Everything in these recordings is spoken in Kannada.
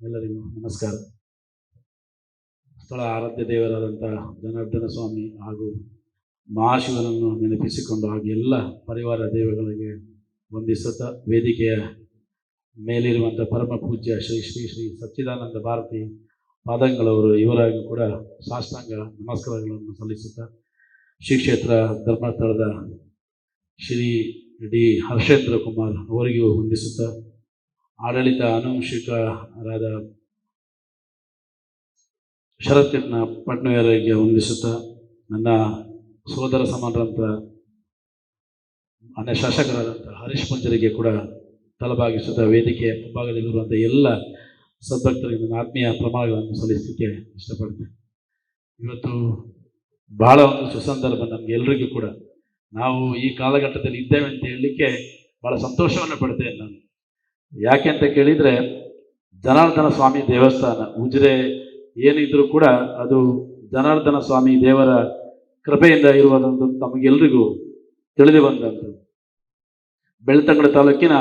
ಎಲ್ಲರಿಗೂ ನಮಸ್ಕಾರ. ಸ್ಥಳ ಆರಾಧ್ಯ ದೇವರಾದಂಥ ಜನಾರ್ದನ ಸ್ವಾಮಿ ಹಾಗೂ ಮಹಾಶಿವನನ್ನು ನೆನಪಿಸಿಕೊಂಡು ಹಾಗೆ ಎಲ್ಲ ಪರಿವಾರ ದೇವಗಳಿಗೆ ವಂದಿಸುತ್ತಾ ವೇದಿಕೆಯ ಮೇಲಿರುವಂಥ ಪರಮ ಪೂಜ್ಯ ಶ್ರೀ ಶ್ರೀ ಶ್ರೀ ಸಚ್ಚಿದಾನಂದ ಭಾರತಿ ಪಾದಂಗಳವರು ಇವರಾಗೂ ಕೂಡ ಸಾಷ್ಟಾಂಗ ನಮಸ್ಕಾರಗಳನ್ನು ಸಲ್ಲಿಸುತ್ತಾ ಶ್ರೀ ಕ್ಷೇತ್ರ ಧರ್ಮಸ್ಥಳದ ಶ್ರೀ ಡಿ ಹರ್ಷೇಂದ್ರ ಕುಮಾರ್ ಅವರಿಗೂ ವಂದಿಸುತ್ತಾ ಆಡಳಿತ ಅನುವಂಶಿಕರಾದ ಶರತ್ಕೃಷ್ಣ ಪಟ್ನವರಿಗೆ ವಂದಿಸುತ್ತಾ ನನ್ನ ಸೋದರ ಸಮಾನರಂತ ಅನ್ನ ಶಾಸಕರಾದಂಥ ಹರೀಶ್ ಪಂಜರಿಗೆ ಕೂಡ ತಲಭಾಗಿಸುತ್ತಾ ವೇದಿಕೆಯ ಮುಂಭಾಗದಲ್ಲಿರುವಂಥ ಎಲ್ಲ ಸದ್ಭಕ್ತರಿಗೆ ನನ್ನ ಆತ್ಮೀಯ ಪ್ರಮಾಣಗಳನ್ನು ಸಲ್ಲಿಸಲಿಕ್ಕೆ ಇಷ್ಟಪಡ್ತೇನೆ ಇವತ್ತು ಬಹಳ ಒಂದು ಸುಸಂದರ್ಭ ನಮಗೆ ಎಲ್ರಿಗೂ ಕೂಡ. ನಾವು ಈ ಕಾಲಘಟ್ಟದಲ್ಲಿ ಇದ್ದೇವೆ ಅಂತ ಹೇಳಲಿಕ್ಕೆ ಬಹಳ ಸಂತೋಷವನ್ನು ಪಡ್ತೇನೆ ನಾನು. ಯಾಕೆ ಅಂತ ಕೇಳಿದರೆ ಜನಾರ್ದನ ಸ್ವಾಮಿ ದೇವಸ್ಥಾನ, ಉಜಿರೆ ಏನಿದ್ರೂ ಕೂಡ ಅದು ಜನಾರ್ದನ ಸ್ವಾಮಿ ದೇವರ ಕೃಪೆಯಿಂದ ಇರುವುದಂತ ತಮಗೆಲ್ರಿಗೂ ತಿಳಿದು ಬಂದಂಥದ್ದು. ಬೆಳ್ತಂಗಡ ತಾಲೂಕಿನ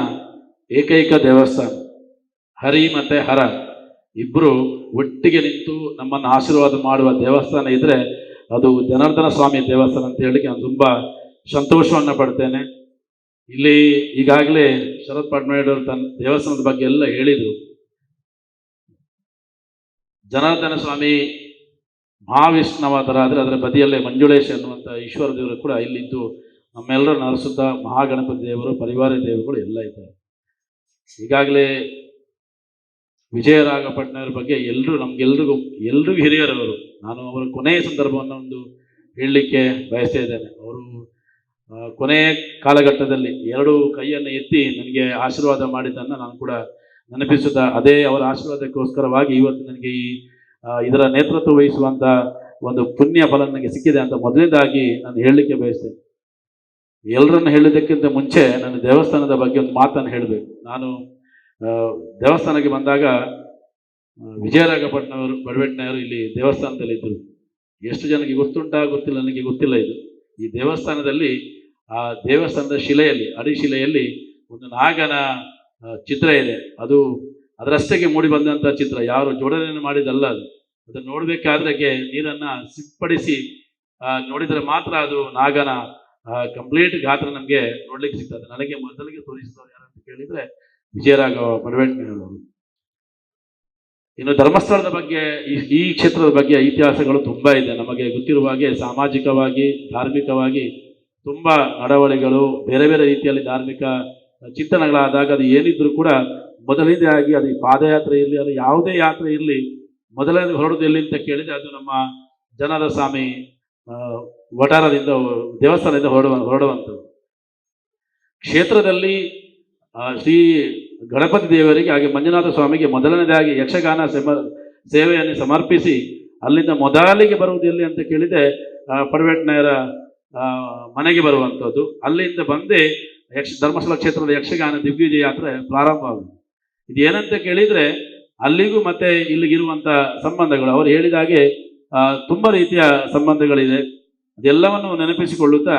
ಏಕೈಕ ದೇವಸ್ಥಾನ, ಹರಿ ಮತ್ತು ಹರ ಇಬ್ಬರು ಒಟ್ಟಿಗೆ ನಿಂತು ನಮ್ಮನ್ನು ಆಶೀರ್ವಾದ ಮಾಡುವ ದೇವಸ್ಥಾನ ಇದ್ದರೆ ಅದು ಜನಾರ್ದನ ಸ್ವಾಮಿ ದೇವಸ್ಥಾನ ಅಂತ ಹೇಳಿ ನಾನು ತುಂಬ ಸಂತೋಷವನ್ನು ಪಡ್ತೇನೆ. ಇಲ್ಲಿ ಈಗಾಗಲೇ ಶರತ್ ಅವರು ತನ್ನ ದೇವಸ್ಥಾನದ ಬಗ್ಗೆ ಎಲ್ಲ ಹೇಳಿದರು. ಜನಾರ್ದನ ಸ್ವಾಮಿ ಮಹಾವಿಷ್ಣುವಾದರಾದರೆ ಅದರ ಬದಿಯಲ್ಲೇ ಮಂಜುಳೇಶ್ ಅನ್ನುವಂಥ ಈಶ್ವರ ದೇವರು ಕೂಡ ಇಲ್ಲಿದ್ದು. ನಮ್ಮೆಲ್ಲರೂ ನರಸುತ್ತ ಮಹಾಗಣಪತಿ ದೇವರು, ಪರಿವಾರ ದೇವರುಗಳು ಎಲ್ಲ ಇದ್ದಾರೆ. ಈಗಾಗಲೇ ವಿಜಯರಾಘಪಟ್ನವರ ಬಗ್ಗೆ ಎಲ್ಲರೂ ನಮಗೆಲ್ರಿಗೂ, ಎಲ್ರಿಗೂ ಹಿರಿಯರವರು, ನಾನು ಅವರ ಕೊನೆಯ ಸಂದರ್ಭವನ್ನು ಒಂದು ಹೇಳಲಿಕ್ಕೆ ಬಯಸ್ತಾ ಇದ್ದೇನೆ. ಅವರು ಕೊನೆಯ ಕಾಲಘಟ್ಟದಲ್ಲಿ ಎರಡು ಕೈಯನ್ನು ಎತ್ತಿ ನನಗೆ ಆಶೀರ್ವಾದ ಮಾಡಿದ್ದನ್ನು ನಾನು ಕೂಡ ನೆನಪಿಸುತ್ತಾ ಅದೇ ಅವರ ಆಶೀರ್ವಾದಕ್ಕೋಸ್ಕರವಾಗಿ ಇವತ್ತು ನನಗೆ ಈ ಇದರ ನೇತೃತ್ವ ವಹಿಸುವಂಥ ಒಂದು ಪುಣ್ಯ ಫಲ ನನಗೆ ಸಿಕ್ಕಿದೆ ಅಂತ ಮೊದಲನೇದಾಗಿ ನಾನು ಹೇಳಲಿಕ್ಕೆ ಬಯಸ್ತೇನೆ. ಎಲ್ಲರನ್ನು ಹೇಳಿದ್ದಕ್ಕಿಂತ ಮುಂಚೆ ನನ್ನ ದೇವಸ್ಥಾನದ ಬಗ್ಗೆ ಒಂದು ಮಾತನ್ನು ಹೇಳಬೇಕು. ನಾನು ದೇವಸ್ಥಾನಕ್ಕೆ ಬಂದಾಗ ವಿಜಯರಾಘಪಟ್ಟಣವರು ಬಡವೆಟ್ಟನವರು ಇಲ್ಲಿ ದೇವಸ್ಥಾನದಲ್ಲಿ ಇದ್ದರು ಎಷ್ಟು ಜನಕ್ಕೆ ಗೊತ್ತುಂಟಾ ಗೊತ್ತಿಲ್ಲ, ನನಗೆ ಗೊತ್ತಿಲ್ಲ ಇದು. ಈ ದೇವಸ್ಥಾನದಲ್ಲಿ ಆ ದೇವಸ್ಥಾನದ ಶಿಲೆಯಲ್ಲಿ ಅಡಿಶಿಲೆಯಲ್ಲಿ ಒಂದು ನಾಗನ ಚಿತ್ರ ಇದೆ. ಅದು ಅದರಷ್ಟಕ್ಕೆ ಮೂಡಿ ಬಂದಂಥ ಚಿತ್ರ. ಯಾರು ಜೋಡಣೆಯನ್ನು ಮಾಡಿದಲ್ಲ ಅದು. ಅದನ್ನು ನೋಡಬೇಕಾದ್ರೆ ನೀರನ್ನು ಸಿಂಪಡಿಸಿ ನೋಡಿದರೆ ಮಾತ್ರ ಅದು ನಾಗನ ಕಂಪ್ಲೀಟ್ ಗಾತ್ರ ನಮಗೆ ನೋಡ್ಲಿಕ್ಕೆ ಸಿಗ್ತದೆ. ನನಗೆ ಮೊದಲಿಗೆ ತೋರಿಸಿದವರು ಯಾರಂತ ಕೇಳಿದ್ರೆ ವಿಜಯರಾಘವ ಬಡವೆಟ್ನವರು ಇನ್ನು ಧರ್ಮಸ್ಥಳದ ಬಗ್ಗೆ ಈ ಕ್ಷೇತ್ರದ ಬಗ್ಗೆ ಇತಿಹಾಸಗಳು ತುಂಬಾ ಇದೆ. ನಮಗೆ ಗೊತ್ತಿರುವ ಹಾಗೆ ಸಾಮಾಜಿಕವಾಗಿ, ಧಾರ್ಮಿಕವಾಗಿ ತುಂಬಾ ನಡವಳಿಗಳು ಬೇರೆ ಬೇರೆ ರೀತಿಯಲ್ಲಿ ಧಾರ್ಮಿಕ ಚಿಂತನೆಗಳಾದಾಗ ಅದು ಏನಿದ್ರು ಕೂಡ ಮೊದಲನೇದಾಗಿ ಅದು ಪಾದಯಾತ್ರೆ ಇರಲಿ ಅದು ಯಾವುದೇ ಯಾತ್ರೆ ಇರಲಿ ಮೊದಲನೇ ಹೊರಡೋದು ಎಲ್ಲಿ ಅಂತ ಕೇಳಿದ್ರೆ ಅದು ನಮ್ಮ ಜನರ ಸ್ವಾಮಿ ಆ, ವಠಾರದಿಂದ ದೇವಸ್ಥಾನದಿಂದ ಹೊರಡುವ ಹೊರಡುವಂಥದ್ದು. ಕ್ಷೇತ್ರದಲ್ಲಿ ಶ್ರೀ ಗಣಪತಿ ದೇವರಿಗೆ ಹಾಗೆ ಮಂಜುನಾಥ ಸ್ವಾಮಿಗೆ ಮೊದಲನೇದಾಗಿ ಯಕ್ಷಗಾನ ಸಮ ಸೇವೆಯನ್ನು ಸಮರ್ಪಿಸಿ ಅಲ್ಲಿಂದ ಮೊದಲಿಗೆ ಬರುವುದು ಎಲ್ಲಿ ಅಂತ ಕೇಳಿದೆ ಪಡವೆಟ್ನಯರ ಮನೆಗೆ ಬರುವಂಥದ್ದು. ಅಲ್ಲಿಂದ ಬಂದೇ ಯಕ್ಷ, ಧರ್ಮಸ್ಥಳ ಕ್ಷೇತ್ರದ ಯಕ್ಷಗಾನ ದಿಗ್ವಿಜಯ ಯಾತ್ರೆ ಪ್ರಾರಂಭ ಆಗುತ್ತೆ ಇದು ಏನಂತ ಕೇಳಿದರೆ ಅಲ್ಲಿಗೂ ಮತ್ತೆ ಇಲ್ಲಿಗಿರುವಂಥ ಸಂಬಂಧಗಳು. ಅವರು ಹೇಳಿದ ಹಾಗೆ ತುಂಬ ರೀತಿಯ ಸಂಬಂಧಗಳಿದೆ. ಅದೆಲ್ಲವನ್ನು ನೆನಪಿಸಿಕೊಳ್ಳುತ್ತಾ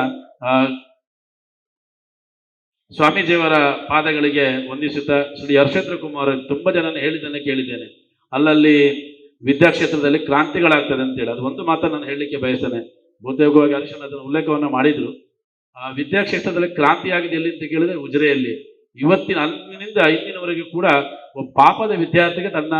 ಸ್ವಾಮೀಜಿಯವರ ಪಾದಗಳಿಗೆ ವಂದಿಸುತ್ತಾ, ಶ್ರೀ ಹರ್ಷೇಂದ್ರ ಕುಮಾರ್ ತುಂಬ ಜನನ ಹೇಳಿದ್ದನ್ನು ಕೇಳಿದ್ದೇನೆ. ಅಲ್ಲಲ್ಲಿ ವಿದ್ಯಾಕ್ಷೇತ್ರದಲ್ಲಿ ಕ್ರಾಂತಿಗಳಾಗ್ತದೆ ಅಂತೇಳಿ ಅದು ಒಂದು ಮಾತನ್ನು ನಾನು ಹೇಳಲಿಕ್ಕೆ ಬಯಸ್ತೇನೆ. ಬಹುತೇಕವಾಗಿ ಅರಿಶನ್ ಅದನ್ನು ಉಲ್ಲೇಖವನ್ನು ಮಾಡಿದ್ರು. ಆ ವಿದ್ಯಾಕ್ಷೇತ್ರದಲ್ಲಿ ಕ್ರಾಂತಿ ಆಗಿದೆ ಎಲ್ಲಿ ಅಂತ ಕೇಳಿದ್ರೆ ಉಜಿರೆಯಲ್ಲಿ. ಇವತ್ತಿನ ಅಂದಿನಿಂದ ಇಂದಿನವರೆಗೂ ಕೂಡ ಒಬ್ಬ ಪಾಪದ ವಿದ್ಯಾರ್ಥಿಗೆ ತನ್ನ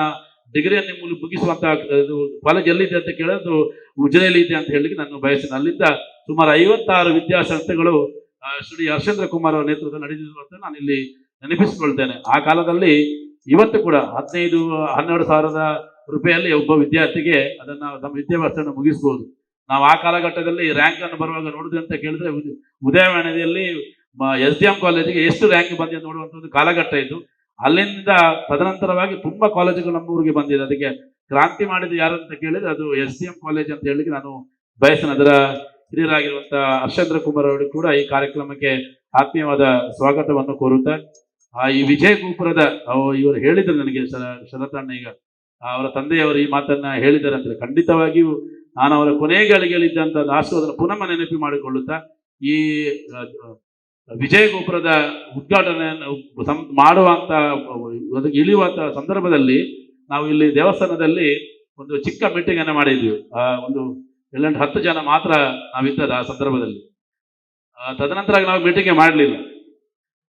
ಡಿಗ್ರಿಯನ್ನು ಮುಗಿ- ಮುಗಿಸುವಂತಹ ಕಾಲೇಜ್ ಎಲ್ಲಿದೆ ಅಂತ ಕೇಳೋದು ಉಜಿರೆಯಲ್ಲಿ ಇದೆ ಅಂತ ಹೇಳಿ ನಾನು ಬಯಸಿದೆ ಅಲ್ಲಿಂದ ಸುಮಾರು ಐವತ್ತಾರು ವಿದ್ಯಾಸಂಸ್ಥೆಗಳು ಶ್ರೀ ಹರ್ಷೇಂದ್ರ ಕುಮಾರ್ ಅವರ ನೇತೃತ್ವದಲ್ಲಿ ನಡೆದಿರುವಂತ ನಾನು ಇಲ್ಲಿ ನೆನಪಿಸಿಕೊಳ್ತೇನೆ. ಆ ಕಾಲದಲ್ಲಿ ಇವತ್ತು ಕೂಡ ಹದಿನೈದು, ಹನ್ನೆರಡು ಸಾವಿರದ ರೂಪಾಯಿಯಲ್ಲಿ ಒಬ್ಬ ವಿದ್ಯಾರ್ಥಿಗೆ ಅದನ್ನ ತಮ್ಮ ವಿದ್ಯಾಭ್ಯಾಸವನ್ನು ಮುಗಿಸ್ಬೋದು. ನಾವು ಆ ಕಾಲಘಟ್ಟದಲ್ಲಿ ರ್ಯಾಂಕ್ ಅನ್ನು ಬರುವಾಗ ನೋಡಿದ್ವಿ ಅಂತ ಕೇಳಿದ್ರೆ ಉದ- ಉದಯವಾಣಿಯಲ್ಲಿ ಎಸ್ ಡಿ ಎಂ ಕಾಲೇಜಿಗೆ ಎಷ್ಟು ರ್ಯಾಂಕ್ ಬಂದಿದೆ ನೋಡುವಂಥ ಒಂದು ಕಾಲಘಟ್ಟ ಇದು ಅಲ್ಲಿಂದ ತದನಂತರವಾಗಿ ತುಂಬಾ ಕಾಲೇಜುಗಳು ನಮ್ಮ ಊರಿಗೆ ಬಂದಿದೆ. ಅದಕ್ಕೆ ಕ್ರಾಂತಿ ಮಾಡಿದ ಯಾರು ಅಂತ ಕೇಳಿದ್ರೆ ಅದು ಎಸ್ ಡಿ ಎಂ ಕಾಲೇಜ್ ಅಂತ ಹೇಳಿ ನಾನು ಬಯಸ್ತೇನೆ. ಅದರ ಹಿರಿಯರಾಗಿರುವಂತ ಹರ್ಷೇಂದ್ರ ಕುಮಾರ್ ಅವರು ಕೂಡ ಈ ಕಾರ್ಯಕ್ರಮಕ್ಕೆ ಆತ್ಮೀಯವಾದ ಸ್ವಾಗತವನ್ನು ಕೋರುತ್ತಾ, ಆ, ಈ ವಿಜಯ ಗೋಪುರದ ಇವರು ಹೇಳಿದ್ರು ನನಗೆ ಶರತಣ್ಣ ಈಗ ಅವರ ತಂದೆಯವರು ಈ ಮಾತನ್ನ ಹೇಳಿದ್ದಾರೆ ಅಂತ ಖಂಡಿತವಾಗಿಯೂ ನಾನು ಅವರ ಕೊನೆಗಳಿಗೆಲ್ಲಿದ್ದಂಥ ಆಶೀರ್ವಾದನ ಪುನಃ ನೆನಪಿ ಮಾಡಿಕೊಳ್ಳುತ್ತಾ, ಈ ವಿಜಯಗೋಪುರದ ಮಾಡುವಂತ ಅದಕ್ಕೆ ಇಳಿಯುವಂತ ಸಂದರ್ಭದಲ್ಲಿ ನಾವು ಇಲ್ಲಿ ದೇವಸ್ಥಾನದಲ್ಲಿ ಒಂದು ಚಿಕ್ಕ ಮೀಟಿಂಗ್ ಅನ್ನು ಮಾಡಿದ್ವಿ. ಒಂದು ಎಲ್ಲೆಂಟು ಹತ್ತು ಜನ ಮಾತ್ರ ನಾವಿದ್ದದ ಆ ಸಂದರ್ಭದಲ್ಲಿ. ತದನಂತರ ನಾವು ಮೀಟಿಂಗ್ ಮಾಡಲಿಲ್ಲ.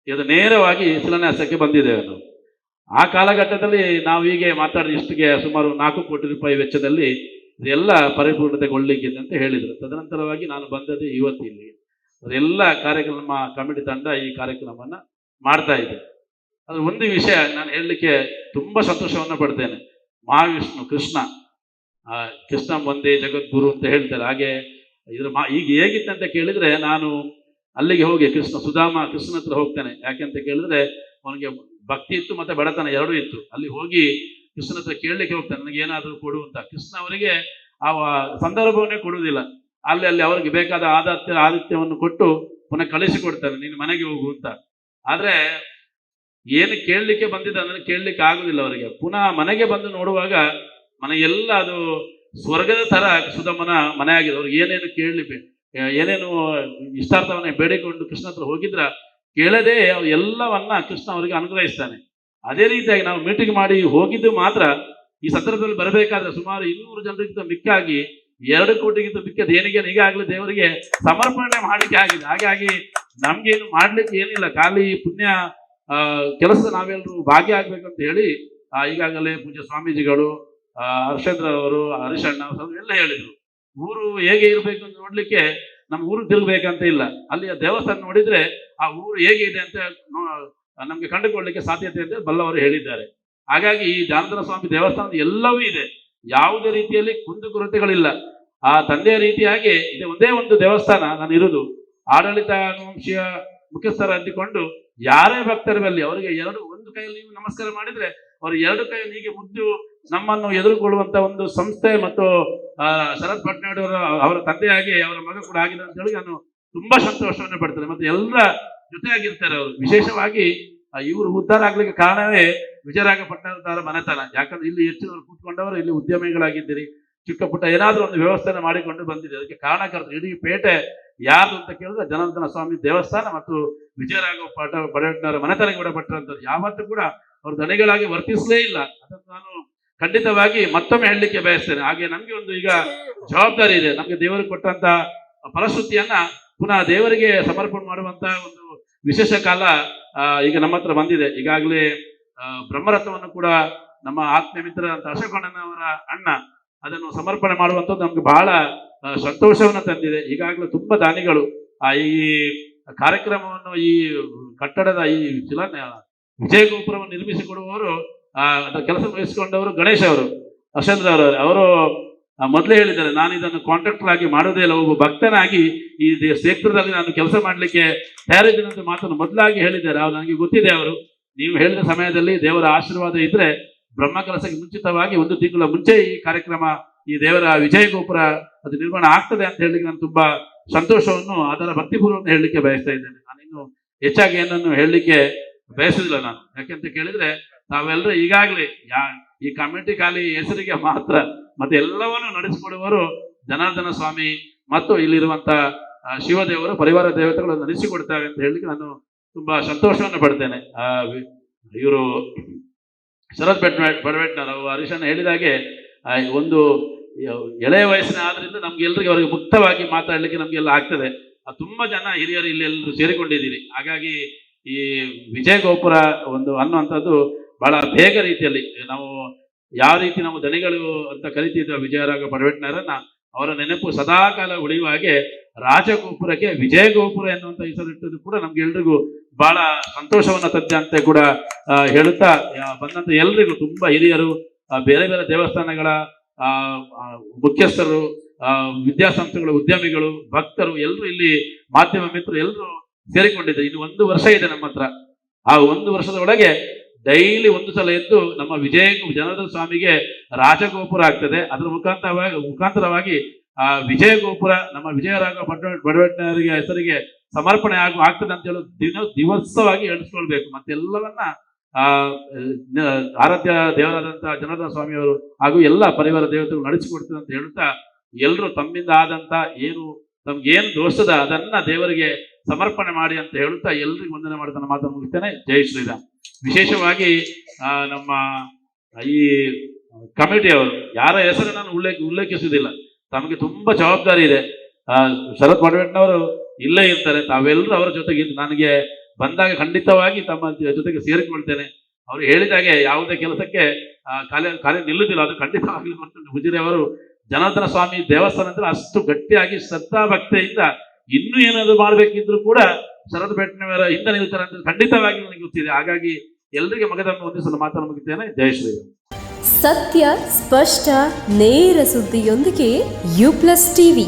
ಇದು ನೇರವಾಗಿ ಶಿಲಾನ್ಯಾಸಕ್ಕೆ ಬಂದಿದ್ದೇವೆ ನಾವು ಆ ಕಾಲಘಟ್ಟದಲ್ಲಿ ನಾವು ಹೀಗೆ ಮಾತಾಡಿದ ಇಷ್ಟಿಗೆ ಸುಮಾರು ನಾಲ್ಕು ಕೋಟಿ ರೂಪಾಯಿ ವೆಚ್ಚದಲ್ಲಿ ಇದೆಲ್ಲ ಪರಿಪೂರ್ಣತೆಗೊಳ್ಳಿಕ್ಕಿದೆ ಅಂತ ಹೇಳಿದರು. ತದನಂತರವಾಗಿ ನಾನು ಬಂದದ್ದು ಇವತ್ತು ಇಲ್ಲಿ. ಅದೆಲ್ಲ ಕಾರ್ಯಕ್ರಮ ಕಮಿಟಿ ತಂಡ ಈ ಕಾರ್ಯಕ್ರಮವನ್ನು ಮಾಡ್ತಾ ಇದೆ. ಅದು ಒಂದು ವಿಷಯ ನಾನು ಹೇಳಲಿಕ್ಕೆ ತುಂಬ ಸಂತೋಷವನ್ನು ಪಡ್ತೇನೆ. ಮಹಾವಿಷ್ಣು, ಕೃಷ್ಣ ಕೃಷ್ಣ ಒಂದೇ ಜಗದ್ಗುರು ಅಂತ ಹೇಳ್ತಾರೆ. ಹಾಗೆ ಇದ್ರ ಮಾ, ಈಗ ಹೇಗಿತ್ತಂತ ಕೇಳಿದರೆ ನಾನು ಅಲ್ಲಿಗೆ ಹೋಗಿ ಕೃಷ್ಣ, ಸುಧಾಮ ಕೃಷ್ಣ ಹತ್ರ ಹೋಗ್ತೇನೆ. ಯಾಕೆಂತ ಕೇಳಿದ್ರೆ ಅವನಿಗೆ ಭಕ್ತಿ ಇತ್ತು ಮತ್ತೆ ಬಡತನ ಎರಡೂ ಇತ್ತು. ಅಲ್ಲಿ ಹೋಗಿ ಕೃಷ್ಣನ ಹತ್ರ ಕೇಳಲಿಕ್ಕೆ ಹೋಗ್ತಾನೆ ನನಗೆ ಏನಾದರೂ ಕೊಡು ಅಂತ. ಕೃಷ್ಣ ಅವರಿಗೆ ಆ ಸಂದರ್ಭವನ್ನೇ ಕೊಡುವುದಿಲ್ಲ. ಅಲ್ಲಿ ಅಲ್ಲಿ ಅವರಿಗೆ ಬೇಕಾದ ಆದಾತ್ಯ, ಆದಿತ್ಯವನ್ನು ಕೊಟ್ಟು ಪುನಃ ಕಳಿಸಿಕೊಡ್ತಾನೆ, ನೀನು ಮನೆಗೆ ಹೋಗು ಅಂತ. ಆದ್ರೆ ಏನು ಕೇಳಲಿಕ್ಕೆ ಬಂದಿದ್ದ ಅದನ್ನು ಕೇಳಲಿಕ್ಕೆ ಆಗುದಿಲ್ಲ ಅವರಿಗೆ. ಪುನಃ ಮನೆಗೆ ಬಂದು ನೋಡುವಾಗ ಮನೆ ಎಲ್ಲ ಅದು ಸ್ವರ್ಗದ ತರ ಸುಧಮ್ಮನ ಮನೆ ಆಗಿದೆ. ಅವ್ರಿಗೆ ಏನೇನು ಕೇಳಲಿ ಏನೇನು ಇಷ್ಟಾರ್ಥವನ್ನ ಬೇಡಿಕೊಂಡು ಕೃಷ್ಣ ಹತ್ರ ಹೋಗಿದ್ರ ಕೇಳದೆ ಅವ್ರು ಎಲ್ಲವನ್ನ ಕೃಷ್ಣ ಅವರಿಗೆ ಅನುಗ್ರಹಿಸ್ತಾನೆ. ಅದೇ ರೀತಿಯಾಗಿ ನಾವು ಮೀಟಿಂಗ್ ಮಾಡಿ ಹೋಗಿದ್ದು ಮಾತ್ರ ಈ ಸಂದರ್ಭದಲ್ಲಿ ಬರಬೇಕಾದ್ರೆ ಸುಮಾರು ಇನ್ನೂರು ಜನರಿಗಿಂತ ಮಿಕ್ಕಾಗಿ ಎರಡು ಕೋಟಿಗಿಂತ ಮಿಕ್ಕದ ಏನಿಗೆ ಈಗಾಗಲೇ ದೇವರಿಗೆ ಸಮರ್ಪಣೆ ಮಾಡಲಿಕ್ಕೆ ಆಗಿದೆ. ಹಾಗಾಗಿ ನಮ್ಗೇನು ಮಾಡ್ಲಿಕ್ಕೆ ಏನಿಲ್ಲ. ಖಾಲಿ ಪುಣ್ಯ ಕೆಲಸ ನಾವೆಲ್ಲರೂ ಭಾಗಿಯಾಗಬೇಕಂತ ಹೇಳಿ ಈಗಾಗಲೇ ಪೂಜ್ಯ ಸ್ವಾಮೀಜಿಗಳು ಹರ್ಷೇಂದ್ರ ಅವರು ಹರಿಶಣ್ಣ ಎಲ್ಲ ಹೇಳಿದರು. ಊರು ಹೇಗೆ ಇರಬೇಕು ಅಂತ ನೋಡ್ಲಿಕ್ಕೆ ನಮ್ಮ ಊರು ತಿರುಗಬೇಕಂತ ಇಲ್ಲ. ಅಲ್ಲಿಯ ದೇವಸ್ಥಾನ ನೋಡಿದ್ರೆ ಆ ಊರು ಹೇಗೆ ಇದೆ ಅಂತ ನಮ್ಗೆ ಕಂಡುಕೊಳ್ಳಲಿಕ್ಕೆ ಸಾಧ್ಯತೆ ಇದೆ, ಬಲ್ಲವರು ಹೇಳಿದ್ದಾರೆ. ಹಾಗಾಗಿ ಈ ಜಾನಂದರ ಸ್ವಾಮಿ ದೇವಸ್ಥಾನದ ಎಲ್ಲವೂ ಇದೆ. ಯಾವುದೇ ರೀತಿಯಲ್ಲಿ ಕುಂದುಕೊರತೆಗಳಿಲ್ಲ. ಆ ತಂದೆಯ ರೀತಿಯಾಗಿ ಇದೆ, ಒಂದೇ ಒಂದು ದೇವಸ್ಥಾನ ನಾನು ಇರುವುದು ಆಡಳಿತ ವಂಶೀಯ ಮುಖ್ಯಸ್ಥರ ಅಂತಿಕೊಂಡು ಯಾರೇ ಭಕ್ತರು ಬರಲಿ, ಅವರಿಗೆ ಎರಡು, ಒಂದು ಕೈಯಲ್ಲಿ ನೀವು ನಮಸ್ಕಾರ ಮಾಡಿದ್ರೆ ಅವರು ಎರಡು ಕೈಯಲ್ಲಿ ಹೀಗೆ ಮುದ್ದು ನಮ್ಮನ್ನು ಎದುರುಗೊಳ್ಳುವಂತ ಒಂದು ಸಂಸ್ಥೆ ಮತ್ತು ಶರತ್ ಪಟ್ನಾಡ್ ಅವರ ಅವರ ತಂದೆಯಾಗಿ ಅವರ ಮಗ ಕೂಡ ಆಗಿದೆ ಅಂತ ಹೇಳಿ ನಾನು ತುಂಬಾ ಸಂತೋಷವನ್ನು ಪಡ್ತೇನೆ. ಮತ್ತೆ ಎಲ್ಲರ ಜೊತೆಯಾಗಿರ್ತಾರೆ ಅವರು. ವಿಶೇಷವಾಗಿ ಇವರು ಉದ್ಧಾರ ಆಗ್ಲಿಕ್ಕೆ ಕಾರಣವೇ ವಿಜಯರಾಗ ಪಟ್ಟಣದವರ ಮನೆತನ. ಯಾಕಂದ್ರೆ ಇಲ್ಲಿ ಹೆಚ್ಚಿನವರು ಕೂತ್ಕೊಂಡವರು, ಇಲ್ಲಿ ಉದ್ಯಮಿಗಳಾಗಿದ್ದೀರಿ. ಚಿಕ್ಕ ಪುಟ್ಟ ಏನಾದ್ರೂ ಒಂದು ವ್ಯವಸ್ಥೆನ ಮಾಡಿಕೊಂಡು ಬಂದಿದೆ. ಅದಕ್ಕೆ ಕಾರಣಕರ್ತರು ಇಡೀ ಪೇಟೆ ಯಾರು ಅಂತ ಕೇಳಿದ್ರೆ ಜನಾರ್ದನ ಸ್ವಾಮಿ ದೇವಸ್ಥಾನ ಮತ್ತು ವಿಜಯರಾಘವ ಪಾಠ ಪಡವಣ್ಣವರ ಮನೆತನಕ್ಕೆ ಪಟ್ಟರಂತದ್ದು ಯಾವತ್ತೂ ಕೂಡ ಅವರು ದನಿಗಳಾಗಿ ವರ್ತಿಸಲೇ ಇಲ್ಲ. ಅದನ್ನು ನಾನು ಖಂಡಿತವಾಗಿ ಮತ್ತೊಮ್ಮೆ ಹೇಳಲಿಕ್ಕೆ ಬಯಸ್ತೇನೆ. ಹಾಗೆ ನಮ್ಗೆ ಒಂದು ಈಗ ಜವಾಬ್ದಾರಿ ಇದೆ. ನಮ್ಗೆ ದೇವರಿಗೆ ಕೊಟ್ಟಂತ ಫಲಶ್ರುತಿಯನ್ನ ಪುನಃ ದೇವರಿಗೆ ಸಮರ್ಪಣೆ ಮಾಡುವಂತ ಒಂದು ವಿಶೇಷ ಕಾಲ ಈಗ ನಮ್ಮ ಹತ್ರ ಬಂದಿದೆ. ಈಗಾಗಲೇ ಬ್ರಹ್ಮರಥವನ್ನು ಕೂಡ ನಮ್ಮ ಆತ್ಮೀಯ ಮಿತ್ರ ಅಶೋಕಣ್ಣನವರ ಅಣ್ಣ ಅದನ್ನು ಸಮರ್ಪಣೆ ಮಾಡುವಂಥದ್ದು ನಮ್ಗೆ ಬಹಳ ಸಂತೋಷವನ್ನು ತಂದಿದೆ. ಈಗಾಗಲೇ ತುಂಬಾ ದಾನಿಗಳು, ಆ, ಈ ಕಾರ್ಯಕ್ರಮವನ್ನು, ಈ ಕಟ್ಟಡದ ಈ ಶಿಲ ವಿಜಯ ಗೋಪುರವನ್ನು ನಿರ್ಮಿಸಿಕೊಡುವವರು, ಆ ಕೆಲಸ ವಹಿಸಿಕೊಂಡವರು ಗಣೇಶ್ ಅವರು ಅಶೇಂದ್ರ ಅವರು. ಅವರು ಮೊದಲೇ ಹೇಳಿದ್ದಾರೆ, ನಾನು ಇದನ್ನು ಕಾಂಟ್ರಾಕ್ಟರ್ ಆಗಿ ಮಾಡೋದೇ ಇಲ್ಲ, ಒಬ್ಬ ಭಕ್ತನಾಗಿ ಈ ಕ್ಷೇತ್ರದಲ್ಲಿ ನಾನು ಕೆಲಸ ಮಾಡಲಿಕ್ಕೆ ತಯಾರಿದ್ದೇನೆ ಮಾತನ್ನು ಮೊದಲಾಗಿ ಹೇಳಿದ್ದಾರೆ. ಅವ್ರು ನನಗೆ ಗೊತ್ತಿದೆ ಅವರು. ನೀವು ಹೇಳಿದ ಸಮಯದಲ್ಲಿ ದೇವರ ಆಶೀರ್ವಾದ ಇದ್ರೆ ಬ್ರಹ್ಮ ಕೆಲಸಕ್ಕೆ ಮುಂಚಿತವಾಗಿ ಒಂದು ತಿಂಗಳ ಮುಂಚೆ ಈ ಕಾರ್ಯಕ್ರಮ, ಈ ದೇವರ ವಿಜಯ ಗೋಪುರ ಅದು ನಿರ್ಮಾಣ ಆಗ್ತದೆ ಅಂತ ಹೇಳಿ ನಾನು ತುಂಬಾ ಸಂತೋಷವನ್ನು ಅದರ ಭಕ್ತಿಪೂರ್ವವನ್ನು ಹೇಳಲಿಕ್ಕೆ ಬಯಸ್ತಾ ಇದ್ದೇನೆ. ನಾನಿನ್ನು ಹೆಚ್ಚಾಗಿ ಏನನ್ನು ಹೇಳಲಿಕ್ಕೆ ಬಯಸುದಿಲ್ಲ ನಾನು. ಯಾಕೆಂತ ಕೇಳಿದ್ರೆ ನಾವೆಲ್ಲರೂ ಈಗಾಗಲೇ ಯಾ ಈ ಕಮಿಟಿ ಖಾಲಿ ಹೆಸರಿಗೆ ಮಾತ್ರ, ಮತ್ತೆ ಎಲ್ಲವನ್ನು ನಡೆಸಿಕೊಡುವವರು ಜನಾರ್ದನ ಸ್ವಾಮಿ ಮತ್ತು ಇಲ್ಲಿರುವಂತ ಶಿವದೇವರು, ಪರಿವಾರ ದೇವತೆಗಳು ನಡೆಸಿಕೊಡ್ತಾರೆ ಅಂತ ಹೇಳಲಿಕ್ಕೆ ನಾನು ತುಂಬಾ ಸಂತೋಷವನ್ನು ಪಡ್ತೇನೆ. ಆ, ಇವರು ಶರತ್ ಬೆಟ್ ಅವರು ಹರೀಶನ್ ಹೇಳಿದಾಗೆ ಒಂದು ಎಳೆಯ ವಯಸ್ಸಿನ ಆದ್ರಿಂದ ನಮ್ಗೆ ಎಲ್ರಿಗೆ ಅವರಿಗೆ ಮುಕ್ತವಾಗಿ ಮಾತಾಡ್ಲಿಕ್ಕೆ ನಮ್ಗೆಲ್ಲ ಆಗ್ತದೆ. ತುಂಬಾ ಜನ ಹಿರಿಯರು ಇಲ್ಲಿ ಎಲ್ಲರೂ ಸೇರಿಕೊಂಡಿದ್ದೀರಿ. ಹಾಗಾಗಿ ಈ ವಿಜಯ ಗೋಪುರ ಒಂದು ಅನ್ನುವಂಥದ್ದು ಬಹಳ ಬೇಗ ರೀತಿಯಲ್ಲಿ, ನಾವು ಯಾವ ರೀತಿ ನಾವು ದಣಿಗಳು ಅಂತ ಕರಿತಿದ್ದ ವಿಜಯರಾಗ ಪಡವೆಟ್ನರನ್ನ ಅವರ ನೆನಪು ಸದಾಕಾಲ ಉಳಿಯುವ ಹಾಗೆ ರಾಜಗೋಪುರಕ್ಕೆ ವಿಜಯ ಗೋಪುರ ಎನ್ನುವಂತ ಹೆಸರಿಟ್ಟದ್ದು ಕೂಡ ನಮ್ಗೆ ಎಲ್ರಿಗೂ ಬಹಳ ಸಂತೋಷವನ್ನ ತಂದೆ ಅಂತ ಕೂಡ ಹೇಳುತ್ತಾ ಬಂದಂತ ಎಲ್ರಿಗೂ ತುಂಬಾ ಹಿರಿಯರು ಬೇರೆ ಬೇರೆ ದೇವಸ್ಥಾನಗಳ ಮುಖ್ಯಸ್ಥರು ವಿದ್ಯಾಸಂಸ್ಥೆಗಳ ಉದ್ಯಮಿಗಳು, ಭಕ್ತರು ಎಲ್ಲರೂ ಇಲ್ಲಿ ಮಾಧ್ಯಮ ಮಿತ್ರರು ಎಲ್ಲರೂ ಸೇರಿಕೊಂಡಿದ್ದಾರೆ. ಇನ್ನು ಒಂದು ವರ್ಷ ಇದೆ ನಮ್ಮ ಹತ್ರ. ಆ ಒಂದು ವರ್ಷದ ಒಳಗೆ ಡೈಲಿ ಒಂದು ಸಲ ಎದ್ದು ನಮ್ಮ ವಿಜಯ ಜನಾರ್ದನ ಸ್ವಾಮಿಗೆ ರಾಜಗೋಪುರ ಆಗ್ತದೆ. ಅದರ ಮುಖಾಂತರವಾಗಿ ಮುಖಾಂತರವಾಗಿ ಆ ವಿಜಯ ಗೋಪುರ ನಮ್ಮ ವಿಜಯರಾಗ ಬಡ ಬಡವಣ್ಣವರಿಗೆ ಹೆಸರಿಗೆ ಸಮರ್ಪಣೆ ಆಗ ಆಗ್ತದೆ ಅಂತ ಹೇಳೋ ದಿನ ದಿವಸವಾಗಿ ಎಣಿಸ್ಕೊಳ್ಬೇಕು. ಮತ್ತೆಲ್ಲವನ್ನ ಆ ಆರಾಧ್ಯ ದೇವರಾದಂತಹ ಜನಾರ್ದನ ಸ್ವಾಮಿಯವರು ಹಾಗೂ ಎಲ್ಲ ಪರಿವಾರ ದೇವತೆಗಳು ನಡೆಸಿಕೊಡ್ತದೆ ಅಂತ ಹೇಳ್ತಾ ಎಲ್ಲರೂ ತಮ್ಮಿಂದ ಆದಂತ ಏನು ತಮ್ಗೇನು ದೋಷದ ಅದನ್ನ ದೇವರಿಗೆ ಸಮರ್ಪಣೆ ಮಾಡಿ ಅಂತ ಹೇಳುತ್ತಾ ಎಲ್ರಿಗೂ ವಂದನೆ ಮಾಡ್ತಾನೆ ಮಾತನ್ನು ಮುಗಿಸ್ತೇನೆ. ಜೈ ಶ್ರೀರಾಮ್. ವಿಶೇಷವಾಗಿ ನಮ್ಮ, ಈ ಕಮಿಟಿಯವರು, ಯಾರ ಹೆಸರು ನಾನು ಉಲ್ಲೇಖ, ಉಲ್ಲೇಖಿಸುವುದಿಲ್ಲ. ತಮಗೆ ತುಂಬಾ ಜವಾಬ್ದಾರಿ ಇದೆ. ಶರತ್ ಪಡವೆಟ್ನವರು ಇಲ್ಲೇ ಇರ್ತಾರೆ. ತಾವೆಲ್ಲರೂ ಅವರ ಜೊತೆಗೆ ನನಗೆ ಬಂದಾಗ ಖಂಡಿತವಾಗಿ ತಮ್ಮ ಜೊತೆಗೆ ಸೇರಿಕೊಳ್ತೇನೆ. ಅವರು ಹೇಳಿದಾಗೆ ಯಾವುದೇ ಕೆಲಸಕ್ಕೆ ಕಾಲ ಕಾರ್ಯ ನಿಲ್ಲುವುದಿಲ್ಲ. ಅದು ಖಂಡಿತವಾಗಿ ಮತ್ತು ಹುಜಿರಿ ಅವರು ಜನಾರ್ದನ ಸ್ವಾಮಿ ದೇವಸ್ಥಾನ ಅಷ್ಟು ಗಟ್ಟಿಯಾಗಿ ಶ್ರದ್ಧಾ ಭಕ್ತಿಯಿಂದ ಇನ್ನೂ ಏನಾದ್ರು ಮಾಡ್ಬೇಕಿದ್ರು ಕೂಡ ಶರದ್ ಬೆಟ್ಟನವರ ಹಿಂದೆ ನಿಲ್ತಾರೆ ಅಂತ ಖಂಡಿತವಾಗಿ ನನಗೆ ಗೊತ್ತಿದೆ. ಹಾಗಾಗಿ ಎಲ್ಲರಿಗೆ ಮಗದನ್ನು ಹೊಂದಿಸಲು ಮಾತನ್ನು ಮುಗಿತೇನೆ ಜಯಶ್ರೀ ಸತ್ಯ, ಸ್ಪಷ್ಟ, ನೇರ ಸುದ್ದಿಯೊಂದಿಗೆ ಯು ಪ್ಲಸ್ ಟಿವಿ.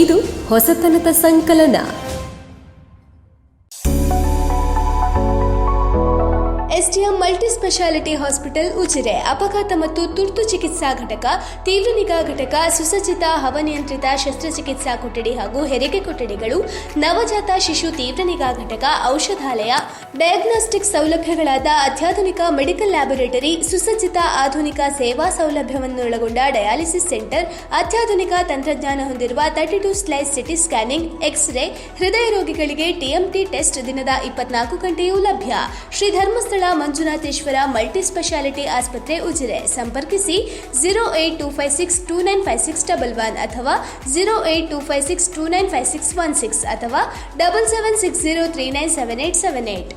ಇದು ಹೊಸತನದ ಸಂಕಲನ. ಸ್ಪೆಷಾಲಿಟಿ ಹಾಸ್ಪಿಟಲ್ ಉಜಿರೆ, ಅಪಘಾತ ಮತ್ತು ತುರ್ತು ಚಿಕಿತ್ಸಾ ಘಟಕ, ತೀವ್ರ ನಿಗಾ ಘಟಕ, ಸುಸಜ್ಜಿತ ಹವನಿಯಂತ್ರಿತ ಶಸ್ತ್ರಚಿಕಿತ್ಸಾ ಕೊಠಡಿ ಹಾಗೂ ಹೆರಿಗೆ ಕೊಠಡಿಗಳು, ನವಜಾತ ಶಿಶು ತೀವ್ರ ನಿಗಾ ಘಟಕ, ಔಷಧಾಲಯ ಡಯಾಗ್ನೋಸ್ಟಿಕ್ ಸೌಲಭ್ಯಗಳಾದ ಅತ್ಯಾಧುನಿಕ ಮೆಡಿಕಲ್ ಲ್ಯಾಬೊರೇಟರಿ, ಸುಸಜ್ಜಿತ ಆಧುನಿಕ ಸೇವಾ ಸೌಲಭ್ಯವನ್ನೊಳಗೊಂಡ ಡಯಾಲಿಸಿಸ್ ಸೆಂಟರ್, ಅತ್ಯಾಧುನಿಕ ತಂತ್ರಜ್ಞಾನ ಹೊಂದಿರುವ thirty two slice CT scanning, X ray, ಹೃದಯ ರೋಗಿಗಳಿಗೆ ಟಿಎಂಟಿ ಟೆಸ್ಟ್ ದಿನದ ಇಪ್ಪತ್ನಾಲ್ಕು ಗಂಟೆಯೂ ಲಭ್ಯ. ಶ್ರೀ ಧರ್ಮಸ್ಥಳ ಮಂಜುನಾಥೇಶ್ವರ ಮಲ್ಟಿ ಸ್ಪೆಷಾಲಿಟಿ ಆಸ್ಪತ್ರೆ, ಉಜಿರೆ. ಸಂಪರ್ಕಿಸಿ zero eight two five six two nine five six double one ಅಥವಾ zero eight two five six two nine five six one six ಅಥವಾ double seven six zero three nine seven eight seven eight.